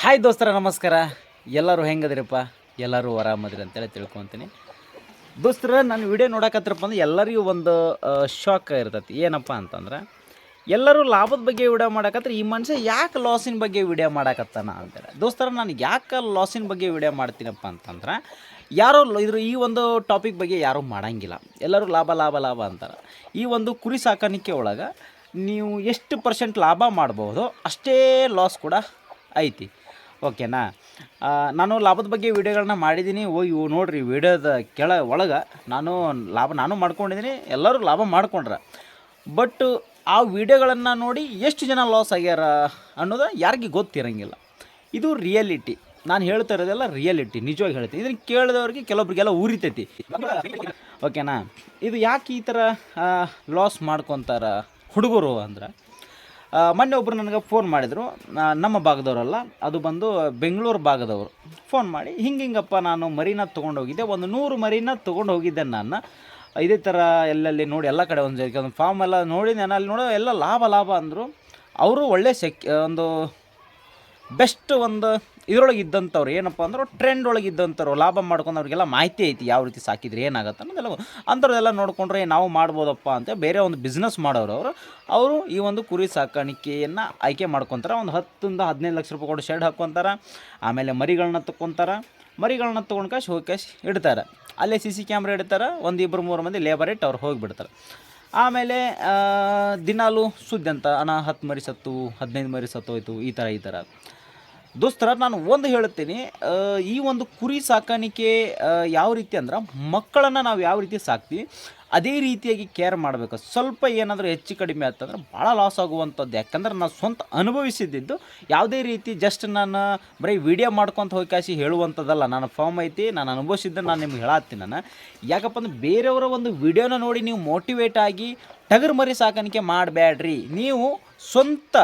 Hi ದೋಸ್ತರ, ನಮಸ್ಕಾರ. ಎಲ್ಲರೂ ಹೆಂಗದಿರಪ್ಪ? ಎಲ್ಲರೂ ಆರಾಮದಿರಿ ಅಂತೇಳಿ ತಿಳ್ಕೊತೀನಿ. ದೋಸ್ತರ, ನಾನು ವಿಡಿಯೋ ನೋಡಕತ್ತಿರಪ್ಪ ಅಂದ್ರೆ ಎಲ್ಲರಿಗೂ ಒಂದು ಶಾಕ್ ಇರ್ತೈತಿ. ಏನಪ್ಪ ಅಂತಂದ್ರೆ, ಎಲ್ಲರೂ ಲಾಭದ ಬಗ್ಗೆ ವಿಡಿಯೋ ಮಾಡಕತ್ರ ಈ ಮನುಷ್ಯ ಯಾಕೆ ಲಾಸಿನ ಬಗ್ಗೆ ವಿಡಿಯೋ ಮಾಡಕತ್ತಾನ ಅಂತಾರೆ ದೋಸ್ತರ, ನಾನು ಯಾಕೆ ಲಾಸಿನ ಬಗ್ಗೆ ವಿಡಿಯೋ ಮಾಡ್ತೀನಪ್ಪ ಅಂತಂದ್ರೆ, ಯಾರೋ ಇದ್ರ ಈ ಒಂದು ಟಾಪಿಕ್ ಬಗ್ಗೆ ಯಾರೂ ಮಾಡಂಗಿಲ್ಲ. ಎಲ್ಲರೂ ಲಾಭ ಲಾಭ ಲಾಭ ಅಂತಾರೆ. ಈ ಒಂದು ಕುರಿ ಸಾಕಾಣಿಕೆ ಒಳಗೆ ನೀವು ಎಷ್ಟು ಪರ್ಸೆಂಟ್ ಲಾಭ ಮಾಡ್ಬೋದು ಅಷ್ಟೇ ಲಾಸ್ ಕೂಡ ಐತಿ. ಓಕೆನಾ? ನಾನು ಲಾಭದ ಬಗ್ಗೆ ವೀಡಿಯೋಗಳನ್ನ ಮಾಡಿದ್ದೀನಿ ಹೋಗಿ ಇವು ನೋಡ್ರಿ ವಿಡಿಯೋದ ಕೆಳ ಒಳಗೆ ನಾನು ಲಾಭ, ನಾನು ಮಾಡ್ಕೊಂಡಿದ್ದೀನಿ ಎಲ್ಲರೂ ಲಾಭ ಮಾಡ್ಕೊಂಡ್ರೆ. ಬಟ್ ಆ ವೀಡಿಯೋಗಳನ್ನು ನೋಡಿ ಎಷ್ಟು ಜನ ಲಾಸ್ ಆಗ್ಯಾರ ಅನ್ನೋದು ಯಾರಿಗೆ ಗೊತ್ತಿರಂಗಿಲ್ಲ. ಇದು ರಿಯಾಲಿಟಿ ನಾನು ಹೇಳ್ತಾ ಇರೋದೆಲ್ಲ ರಿಯಾಲಿಟಿ ನಿಜವಾಗಿ ಹೇಳ್ತೀನಿ. ಇದನ್ನು ಕೇಳಿದವ್ರಿಗೆ ಕೆಲವೊಬ್ರಿಗೆಲ್ಲ ಉರಿತೈತಿ. ಓಕೆನಾ? ಇದು ಯಾಕೆ ಈ ಥರ ಲಾಸ್ ಮಾಡ್ಕೊತಾರ ಹುಡುಗರು ಅಂದ್ರೆ? ಮೊನ್ನೆ ಒಬ್ಬರು ನನಗೆ ಫೋನ್ ಮಾಡಿದರು. ನಮ್ಮ ಭಾಗದವರಲ್ಲ, ಅದು ಬಂದು ಬೆಂಗಳೂರು ಭಾಗದವರು. ಫೋನ್ ಮಾಡಿ, ಹಿಂಗೆ ಹಿಂಗಪ್ಪ, ನಾನು ಮರಿನ ತೊಗೊಂಡು ಹೋಗಿದ್ದೆ, ಒಂದು ನೂರು ಮರಿನ ತೊಗೊಂಡು ಹೋಗಿದ್ದೆ ನಾನು. ಇದೇ ಥರ ಎಲ್ಲೆಲ್ಲಿ ನೋಡಿ, ಎಲ್ಲ ಕಡೆ ಒಂದು ಒಂದು ಫಾರ್ಮ್ ಎಲ್ಲ ನೋಡಿ ನಾನು. ಅಲ್ಲಿ ನೋಡೋ ಎಲ್ಲ ಲಾಭ ಲಾಭ ಅಂದರು. ಅವರು ಒಳ್ಳೆ ಸೆಕ್ ಒಂದು ಬೆಸ್ಟ್ ಒಂದು ಇದ್ರೊಳಗೆ ಇದ್ದಂಥವ್ರು ಏನಪ್ಪ ಅಂದ್ರೆ ಟ್ರೆಂಡ್ ಒಳಗೆ ಇದ್ದಂಥವ್ರು ಲಾಭ ಮಾಡ್ಕೊಂಡು ಅವ್ರಿಗೆಲ್ಲ ಮಾಹಿತಿ ಐತಿ ಯಾವ ರೀತಿ ಸಾಕಿದ್ರೆ ಏನಾಗುತ್ತೆ ಅನ್ನೋದೆಲ್ಲ ಅಂಥವ್ರದೆಲ್ಲ ನೋಡಿಕೊಂಡ್ರೆ ನಾವು ಮಾಡ್ಬೋದಪ್ಪ ಅಂತ ಬೇರೆ ಒಂದು ಬಿಸ್ನೆಸ್ ಮಾಡೋರು ಅವರು. ಅವರು ಈ ಒಂದು ಕುರಿ ಸಾಕಾಣಿಕೆಯನ್ನು ಆಯ್ಕೆ ಮಾಡ್ಕೊತಾರೆ. ಒಂದು ಹತ್ತಿಂದ ಹದಿನೈದು ಲಕ್ಷ ರೂಪಾಯಿ ಕೊಟ್ಟು ಶೆಡ್ ಹಾಕ್ಕೊತಾರೆ ಆಮೇಲೆ ಮರಿಗಳನ್ನ ತಕ್ಕೊತಾರೆ. ಮರಿಗಳನ್ನ ತೊಗೊಂಡು ಕಾಶ್ ಹೋಗಿ ಕಾಶ್ ಇಡ್ತಾರೆ. ಅಲ್ಲೇ ಸಿ ಸಿ ಕ್ಯಾಮ್ರಾ ಇಡ್ತಾರೆ. ಒಂದು ಇಬ್ಬರು ಮೂರು ಮಂದಿ ಲೇಬರ್ ಇಟ್ಟು ಅವ್ರು ಹೋಗಿಬಿಡ್ತಾರೆ. ಆಮೇಲೆ ದಿನಾಲು ಸುದ್ದಿ ಅಂತ ಅಣ್ಣ ಹತ್ತು ಮರಿ ಸತ್ತು, ಹದಿನೈದು ಮರಿ ಸತ್ತೋಯ್ತು, ಈ ಥರ ಈ ಥರ ದೋಸ್ತರ, ನಾನು ಒಂದು ಹೇಳುತ್ತೇನೆ ಈ ಒಂದು ಕುರಿ ಸಾಕಾಣಿಕೆ ಯಾವ ರೀತಿ ಅಂದ್ರೆ ಮಕ್ಕಳನ್ನು ನಾವು ಯಾವ ರೀತಿ ಸಾಕ್ತೀವಿ, ಅದೇ ರೀತಿಯಾಗಿ ಕೇರ್ ಮಾಡಬೇಕು. ಸ್ವಲ್ಪ ಏನಾದರೂ ಹೆಚ್ಚು ಕಡಿಮೆ ಆಯ್ತಂದ್ರೆ ಭಾಳ ಲಾಸ್ ಆಗುವಂಥದ್ದು. ಯಾಕಂದ್ರೆ ನಾನು ಸ್ವಂತ ಅನುಭವಿಸಿದ್ದಿದ್ದು ಯಾವುದೇ ರೀತಿ ಜಸ್ಟ್ ನಾನು ಬರೀ ವಿಡಿಯೋ ಮಾಡ್ಕೊತ ಹೋಗಿ ಹೇಳುವಂಥದ್ದಲ್ಲ. ನಾನು ಫಾರ್ಮ್ ಐತಿ, ನಾನು ಅನುಭವಿಸಿದ್ದೆ, ನಾನು ನಿಮ್ಗೆ ಹೇಳತ್ತೀನಿ ನಾನು. ಯಾಕಪ್ಪ ಅಂದ್ರೆ ಬೇರೆಯವರ ಒಂದು ವಿಡಿಯೋನ ನೋಡಿ ನೀವು ಮೋಟಿವೇಟ್ ಆಗಿ ಟಗರು ಮರಿ ಸಾಕಾಣಿಕೆ ಮಾಡಬೇಡ್ರಿ ನೀವು ಸ್ವಂತ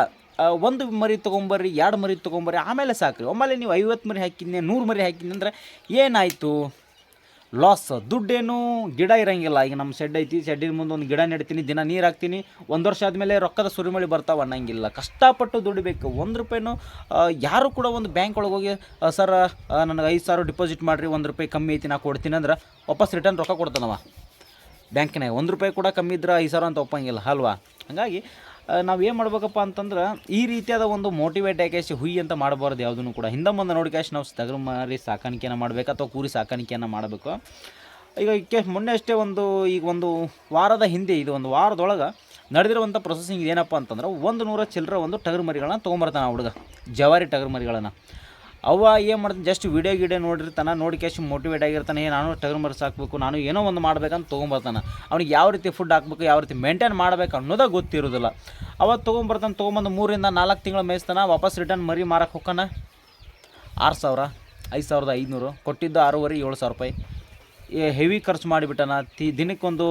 ಒಂದು ಮರಿ ತೊಗೊಂಬರ್ರಿ, ಎರಡು ಮರಿ ತೊಗೊಂಬರ್ರಿ, ಆಮೇಲೆ ಸಾಕ್ರಿ. ಒಮ್ಮೆಲೆ ನೀವು ಐವತ್ತು ಮರಿ ಹಾಕಿದ್ನೆ, ನೂರು ಮರಿ ಹಾಕಿದ್ನಿ ಅಂದ್ರೆ ಏನಾಯಿತು? ಲಾಸ್ ದುಡ್ಡೇನು ಗಿಡ ಇರಂಗಿಲ್ಲ. ಈಗ ನಮ್ಮ ಶೆಡ್ ಐತಿ ಶೆಡ್ಡಿನ ಮುಂದೆ ಒಂದು ಗಿಡ ನೆಡ್ತೀನಿ, ದಿನ ನೀರು ಹಾಕ್ತೀನಿ. ಒಂದು ವರ್ಷ ಆದಮೇಲೆ ರೊಕ್ಕದ ಸುರಿಮಳಿ ಬರ್ತಾವೆ ಅನ್ನಂಗಿಲ್ಲ. ಕಷ್ಟಪಟ್ಟು ದುಡಿಬೇಕು ಒಂದು ರೂಪಾಯಿನೂ ಯಾರು ಕೂಡ ಒಂದು ಬ್ಯಾಂಕ್ ಒಳಗೆ ಹೋಗಿ ಸರ್ ನನಗೆ ಐದು ಸಾವಿರ ಡಿಪಾಸಿಟ್ ಮಾಡಿರಿ, ಒಂದು ರೂಪಾಯಿ ಕಮ್ಮಿ ಐತಿ, ನಾ ಕೊಡ್ತೀನಿ ಅಂದ್ರೆ ವಾಪಸ್ ರಿಟರ್ನ್ ರೊಕ್ಕ ಕೊಡ್ತಾನವ. ಬ್ಯಾಂಕಿನಾಗ ಒಂದು ರೂಪಾಯಿ ಕೂಡ ಕಮ್ಮಿ ಇದ್ರೆ ಐದು ಸಾವಿರ ಅಂತ ಒಪ್ಪಂಗಿಲ್ಲ, ಅಲ್ವಾ? ಹಾಗಾಗಿ ನಾವು ಏನು ಮಾಡ್ಬೇಕಪ್ಪ ಅಂತಂದ್ರೆ ಈ ರೀತಿಯಾದ ಒಂದು ಮೋಟಿವೇಟ್ ಆಗಿ ಹುಯಿ ಅಂತ ಮಾಡಬಾರ್ದು ಯಾವುದನ್ನು ಕೂಡ. ಹಿಂದೆ ಮುಂದೆ ನೋಡಿ ಕ್ಯಾಶ್ ನಾವು ತಗರು ಮಾರಿ ಸಾಕಾಣಿಕೆಯನ್ನು ಮಾಡಬೇಕು ಅಥವಾ ಕೂರಿ ಸಾಕಾಣಿಕೆಯನ್ನು ಮಾಡಬೇಕು. ಈಗ ಕೆ ಮೊನ್ನೆ ಅಷ್ಟೇ ಒಂದು, ಈಗ ಒಂದು ವಾರದ ಹಿಂದೆ, ಇದು ಒಂದು ವಾರದೊಳಗೆ ನಡೆದಿರುವಂಥ ಪ್ರೊಸೆಸಿಂಗ್ ಏನಪ್ಪ ಅಂತಂದ್ರೆ ಒಂದು ನೂರ ಚಿಲ್ಲರ ಒಂದು ಟಗರು ಮರಿಗಳನ್ನ ತೊಗೊಂಬರ್ತಾನೆ ಹುಡುಗ. ಜವಾರಿ ಟಗರು ಮರಿಗಳನ್ನು. ಅವ ಏನು ಮಾಡ್ತಾನೆ ಜಸ್ಟ್ ವಿಡಿಯೋ ಗಿಡಿಯೋ ನೋಡಿರ್ತಾನೆ, ನೋಡಿ ಕ್ಯಾಶ್ ಮೋಟಿವೇಟ್ ಆಗಿರ್ತಾನೆ ನಾನು ಟಗರ್ ಮರ್ಸ್ ಹಾಕಬೇಕು, ನಾನು ಏನೋ ಒಂದು ಮಾಡ್ಬೇಕಂತ ತೊಗೊಂಬರ್ತಾನೆ. ಅವ್ನಿಗೆ ಯಾವ ರೀತಿ ಫುಡ್ ಹಾಕ್ಬೇಕು, ಯಾವ ರೀತಿ ಮೇಂಟೈನ್ ಮಾಡ್ಬೇಕು ಅನ್ನೋದೇ ಗೊತ್ತಿರೋದಿಲ್ಲ. ಅವತ್ತು ತೊಗೊಂಬರ್ತಾನೆ, ತೊಗೊಂಬಂದು ಮೂರಿಂದ ನಾಲ್ಕು ತಿಂಗಳು ಮೇಯಿಸ್ತಾನೆ, ವಾಪಸ್ ರಿಟರ್ನ್ ಮರಿ ಮಾರಕ್ಕೆ ಹೋಗ್ತಾನೆ. ಆರು ಸಾವಿರ, ಐದು ಸಾವಿರದ ಐದುನೂರು, ಕೊಟ್ಟಿದ್ದು ಆರೂವರೆ, ಏಳು ಸಾವಿರ ರೂಪಾಯಿ. ಹೆವಿ ಖರ್ಚು ಮಾಡಿಬಿಟ್ಟನ. ತಿ, ದಿನಕ್ಕೊಂದು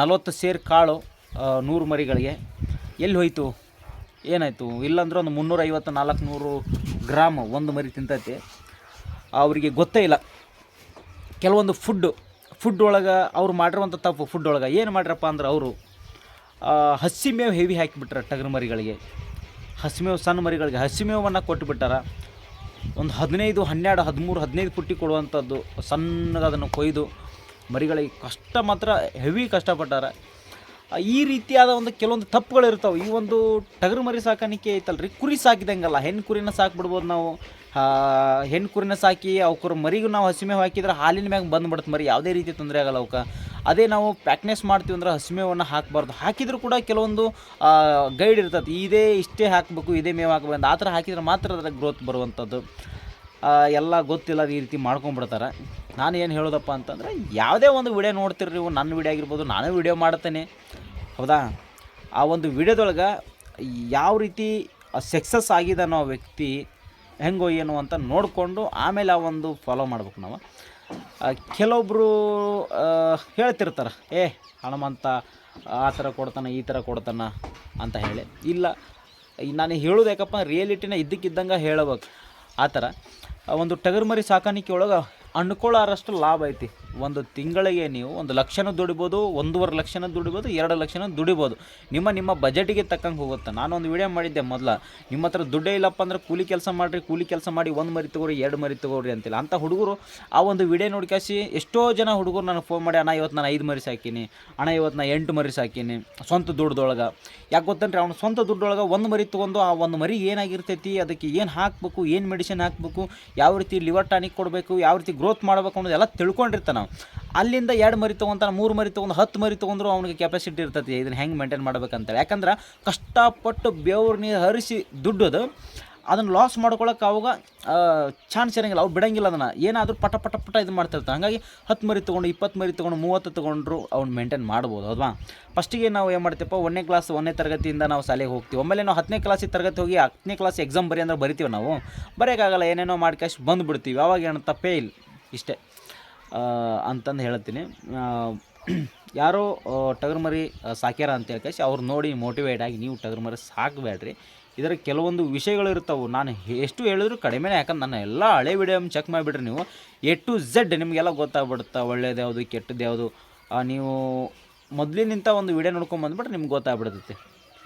ನಲವತ್ತು ಸೇರು ಕಾಳು ನೂರು ಮರಿಗಳಿಗೆ. ಎಲ್ಲಿ ಹೋಯಿತು? ಏನಾಯಿತು? ಇಲ್ಲಾಂದ್ರೆ ಒಂದು ಮುನ್ನೂರೈವತ್ತು, ನಾಲ್ಕುನೂರು ಗ್ರಾಮ್, ಒಂದು ಮರಿ ತಿಂತೈತಿ. ಅವರಿಗೆ ಗೊತ್ತೇ ಇಲ್ಲ. ಕೆಲವೊಂದು ಫುಡ್ಡು ಫುಡ್ ಒಳಗೆ ಅವ್ರು ಮಾಡಿರುವಂಥ ತಪ್ಪು ಫುಡ್ ಒಳಗೆ. ಏನು ಮಾಡ್ರಪ್ಪ ಅಂದ್ರೆ ಅವರು ಹಸಿ ಮೇವು ಹೆವಿ ಹಾಕಿಬಿಟ್ರೆ ಟಗರು ಮರಿಗಳಿಗೆ. ಹಸಿಮೇವು ಸಣ್ಣ ಮರಿಗಳಿಗೆ ಹಸಿಮೇವನ್ನು ಕೊಟ್ಟುಬಿಟ್ಟಾರ ಒಂದು ಹದಿನೈದು, ಹನ್ನೆರಡು, ಹದಿಮೂರು, ಹದಿನೈದು ಪುಟ್ಟಿ ಕೊಡುವಂಥದ್ದು ಸಣ್ಣಗೆ ಅದನ್ನು ಕೊಯ್ದು ಮರಿಗಳಿಗೆ ಕಷ್ಟ ಮಾತ್ರ ಹೆವಿ ಕಷ್ಟಪಟ್ಟಾರ. ಈ ರೀತಿಯಾದ ಒಂದು ಕೆಲವೊಂದು ತಪ್ಪುಗಳು ಇರ್ತಾವೆ. ಈ ಒಂದು ಟಗರು ಮರಿ ಸಾಕಾಣಿಕೆ ಐತಲ್ರಿ? ಕುರಿ ಸಾಕಿದಂಗಲ್ಲ. ಹೆಣ್ಣು ಕುರಿನ ಸಾಕ್ಬಿಡ್ಬೋದು ನಾವು. ಹೆಣ್ಣು ಕುರಿನ ಸಾಕಿ ಅವ್ಕರು ಮರಿಗೂ ನಾವು ಹಸಿಮೆ ಹಾಕಿದ್ರೆ ಹಾಲಿನ ಮ್ಯಾಗ ಬಂದ್ಬಿಡುತ್ತೆ ಮರಿ. ಯಾವುದೇ ರೀತಿ ತೊಂದರೆ ಆಗಲ್ಲ ಅವಕ್ಕೆ. ಅದೇ ನಾವು ಪ್ಯಾಕ್ನೆಸ್ ಮಾಡ್ತೀವಿ ಅಂದ್ರೆ ಹಸಿಮೇವನ್ನು ಹಾಕಬಾರ್ದು. ಹಾಕಿದರೂ ಕೂಡ ಕೆಲವೊಂದು ಗೈಡ್ ಇರ್ತದೆ. ಇದೇ ಇಷ್ಟೇ ಹಾಕಬೇಕು, ಇದೇ ಮೇವು ಹಾಕಬೇಕು. ಆ ಥರ ಹಾಕಿದ್ರೆ ಮಾತ್ರ ಅದರ ಗ್ರೋತ್ ಬರುವಂಥದ್ದು. ಎಲ್ಲ ಗೊತ್ತಿಲ್ಲ ಈ ರೀತಿ ಮಾಡ್ಕೊಂಡ್ಬಿಡ್ತಾರೆ ನಾನು ಏನು ಹೇಳೋದಪ್ಪ ಅಂತಂದರೆ, ಯಾವುದೇ ಒಂದು ವಿಡಿಯೋ ನೋಡ್ತೀರಿ ನೀವು, ನನ್ನ ವಿಡಿಯೋ ಆಗಿರ್ಬೋದು, ನಾನೇ ವಿಡಿಯೋ ಮಾಡ್ತೇನೆ. ಹೌದಾ? ಆ ಒಂದು ವಿಡಿಯೋದೊಳಗೆ ಯಾವ ರೀತಿ ಸಕ್ಸಸ್ ಆಗಿದೆ ಅನ್ನೋ ವ್ಯಕ್ತಿ ಹೆಂಗೋ ಏನು ಅಂತ ನೋಡಿಕೊಂಡು ಆಮೇಲೆ ಆ ಒಂದು ಫಾಲೋ ಮಾಡ್ಬೇಕು ನಾವು. ಕೆಲವೊಬ್ಬರು ಹೇಳ್ತಿರ್ತಾರೆ, ಏ, ಹಣಮಂತ, ಆ ಥರ ಕೊಡ್ತಾನೆ, ಈ ಥರ ಕೊಡ್ತಾನೆ ಅಂತ ಹೇಳಿ. ಇಲ್ಲ, ನಾನು ಹೇಳೋದು ಯಾಕಪ್ಪ ರಿಯಾಲಿಟಿನ ಇದ್ದಕ್ಕಿದ್ದಂಗೆ ಹೇಳಬೇಕು. ಆ ಥರ. ಒಂದು ಟಗರ್ಮರಿ ಸಾಕಾಣಿಕೆ ಒಳಗೆ ಅನ್ಕೊಳ್ಳೋರಷ್ಟು ಲಾಭ ಐತಿ ಒಂದು ತಿಂಗಳಿಗೆ ನೀವು ಒಂದು ಲಕ್ಷನೂ ದುಡಿಬೋದು, ಒಂದೂವರೆ ಲಕ್ಷನ ದುಡಿಬೋದು, ಎರಡು ಲಕ್ಷನ ದುಡಿಬೋದು. ನಿಮ್ಮ ನಿಮ್ಮ ಬಜೆಟಿಗೆ ತಕ್ಕಂಗೆ ಹೋಗುತ್ತೆ. ನಾನು ಒಂದು ವಿಡಿಯೋ ಮಾಡಿದ್ದೆ ಮೊದಲ. ನಿಮ್ಮ ಹತ್ರ ದುಡ್ಡೇ ಇಲ್ಲಪ್ಪ ಅಂದ್ರೆ ಕೂಲಿ ಕೆಲಸ ಮಾಡಿರಿ, ಕೂಲಿ ಕೆಲಸ ಮಾಡಿ ಒಂದು ಮರಿ ತಗೋರಿ, ಎರಡು ಮರಿ ತಗೋರಿ ಅಂತಿಲ್ಲ. ಅಂಥ ಹುಡುಗರು ಆ ಒಂದು ವಿಡಿಯೋ ನೋಡ್ಕಾಸಿ ಎಷ್ಟೋ ಜನ ಹುಡುಗರು ನನಗೆ ಫೋನ್ ಮಾಡಿ, ಅಣ್ಣ, ಇವತ್ತು ನಾನು ಐದು ಮರಿ ಸಾಕೀನಿ. ಅಣ್ಣ, ಇವತ್ತು ನಾನು ಎಂಟು ಮರಿ ಸಾಕೀನಿ ಸ್ವಂತ ದುಡ್ಡೊಳಗೆ. ಯಾಕೆ ಗೊತ್ತಂದ್ರೆ ಅವ್ನು ಸ್ವಂತ ದುಡ್ಡೊಳಗೆ ಒಂದು ಮರಿ ತೊಗೊಂಡು ಆ ಒಂದು ಮರಿ ಏನಾಗಿರ್ತೈತಿ, ಅದಕ್ಕೆ ಏನು ಹಾಕಬೇಕು, ಏನು ಮೆಡಿಸಿನ್ ಹಾಕಬೇಕು, ಯಾವ ರೀತಿ ಲಿವರ್ ಟಾನಿಕ್ ಕೊಡಬೇಕು, ಯಾವ ರೀತಿ ಗ್ರೋತ್ ಮಾಡಬೇಕು ಅನ್ನೋದೆಲ್ಲ ತಿಳ್ಕೊಂಡಿರ್ತಾನೆ ಅಲ್ಲಿಂದ ಎರಡು ಮರಿ ತೊಗೊಂತಾನೆ, ಮೂರು ಮರಿ ತೊಗೊಂಡು, ಹತ್ತು ಮರಿ ತೊಗೊಂಡ್ರು ಅವ್ನಿಗೆ ಕೆಪಾಸಿಟಿ ಇರ್ತೈತಿ. ಇದನ್ನು ಹೆಂಗೆ ಮೇಂಟೈನ್ ಮಾಡ್ಬೇಕಂತೇಳಿ. ಯಾಕಂದ್ರೆ ಕಷ್ಟಪಟ್ಟು ಬೆವ್ರು ನೀರು ಹರಿಸಿ ದುಡ್ಡದು, ಅದನ್ನು ಲಾಸ್ ಮಾಡ್ಕೊಳಕ್ಕೆ ಅವಾಗ ಚಾನ್ಸ್ ಇರೋಂಗಿಲ್ಲ. ಅವ್ರು ಬಿಡಂಗಿಲ್ಲ ಅದನ್ನು. ಏನಾದರೂ ಪಟ ಪಟ ಪಟ ಇದು ಮಾಡ್ತಿರ್ತಾನೆ ಹಾಗಾಗಿ ಹತ್ತು ಮರಿ ತೊಗೊಂಡು, ಇಪ್ಪತ್ತು ಮರಿ ತೊಗೊಂಡು, ಮೂವತ್ತು ತೊಗೊಂಡ್ರು ಅವ್ನು ಮೇಂಟೈನ್ ಮಾಡ್ಬೋದು ಅಲ್ವಾ ಫಸ್ಟಿಗೆ ನಾವು ಏನು ಮಾಡ್ತೀವಪ್ಪ? ಒಂದನೇ ಕ್ಲಾಸ್ ಒಂದನೇ ತರಗತಿಯಿಂದ ನಾವು ಶಾಲೆಗೆ ಹೋಗ್ತೀವಿ. ಒಮ್ಮೆಲೆ ನಾವು ಹತ್ತನೇ ಕ್ಲಾಸಿಗೆ ತರಗತಿ ಹೋಗಿ ಹತ್ತನೇ ಕ್ಲಾಸ್ ಎಕ್ಸಾಮ್ ಬರೀ ಅಂದ್ರೆ ಬರಿತೀವಿ ನಾವು. ಬರೋಕ್ಕಾಗಲ್ಲ ಏನೇನೋ ಮಾಡ್ಕಾಶ್ ಬಂದುಬಿಡ್ತೀವಿ. ಅವಾಗ ಏನಂತ ಫೇಲ್ ಇಷ್ಟೇ. ಅಂತಂದು ಹೇಳ್ತೀನಿ. ಯಾರೋ ಆ, ಟಗರು ಮರಿ ಆ, ಸಾಕ್ಯಾರ ಅಂತ ಹೇಳ್ಕೇಸಿ ಅವ್ರು ನೋಡಿ ಮೋಟಿವೇಟ್ ಆಗಿ ನೀವು ಟಗರು ಮರಿ ಸಾಕಬೇಡ್ರಿ. ಇದರ ಕೆಲವೊಂದು ವಿಷಯಗಳು ಇರ್ತಾವೆ. ನಾನು ಎಷ್ಟು ಹೇಳಿದ್ರು ಕಡಿಮೆನೇ ಯಾಕಂದ್ರೆ ನನ್ನ ಎಲ್ಲ ಹಳೆ ವಿಡಿಯೋ ಚೆಕ್ ಮಾಡಿಬಿಡ್ರಿ ನೀವು. ಎ ಟು ಝೆಡ್ ನಿಮಗೆಲ್ಲ ಗೊತ್ತಾಗ್ಬಿಡುತ್ತೆ? ಒಳ್ಳೇದು ಯಾವುದು ಕೆಟ್ಟದ್ದು ಯಾವುದು? ನೀವು ಮೊದಲಿನಿಂದ ಒಂದು ವಿಡಿಯೋ ನೋಡ್ಕೊಂಡು ಬಂದ್ಬಿಟ್ರೆ ನಿಮ್ಗೆ ಗೊತ್ತಾಗ್ಬಿಡ್ತೈತೆ.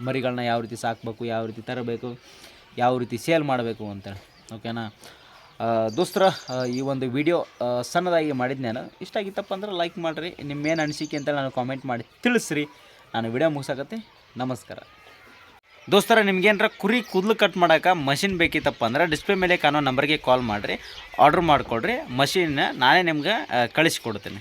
ಮರಿಗಳನ್ನ ಯಾವ ರೀತಿ ಸಾಕಬೇಕು ಯಾವ ರೀತಿ ತರಬೇಕು ಯಾವ ರೀತಿ ಸೇಲ್ ಮಾಡಬೇಕು ಅಂತೇಳಿ ಓಕೆನಾ ದೋಸ್ತರ ಈ ಒಂದು ವಿಡಿಯೋ ಸಣ್ಣದಾಗಿ ಮಾಡಿದ್ದು ನಾನು ಇಷ್ಟ ಆಗಿತ್ತಪ್ಪ ಅಂದ್ರೆ ಲೈಕ್ ಮಾಡಿರಿ. ನಿಮ್ಮೇನು ಅನಿಸಿಕೆ ಅಂತ ನಾನು ಕಾಮೆಂಟ್ ಮಾಡಿ ತಿಳಿಸ್ರಿ. ನಾನು ವಿಡಿಯೋ ಮುಗಿಸಕತ್ತೆ. ನಮಸ್ಕಾರ. ದೋಸ್ತರ, ನಿಮ್ಗೇನರ ಕುರಿ ಕೂದಲು ಕಟ್ ಮಾಡೋಕೆ ಮಷಿನ್ ಬೇಕಿತ್ತಪ್ಪ ಅಂದ್ರೆ ಡಿಸ್ಪ್ಲೇ ಮೇಲೆ ಕಾಣೋ ನಂಬರ್ಗೆ ಕಾಲ್ ಮಾಡಿರಿ. ಆರ್ಡ್ರ್ ಮಾಡಿಕೊಡ್ರಿ. ಮಷಿನ್ನ ನಾನೇ ನಿಮ್ಗೆ ಕಳಿಸ್ಕೊಡ್ತೀನಿ.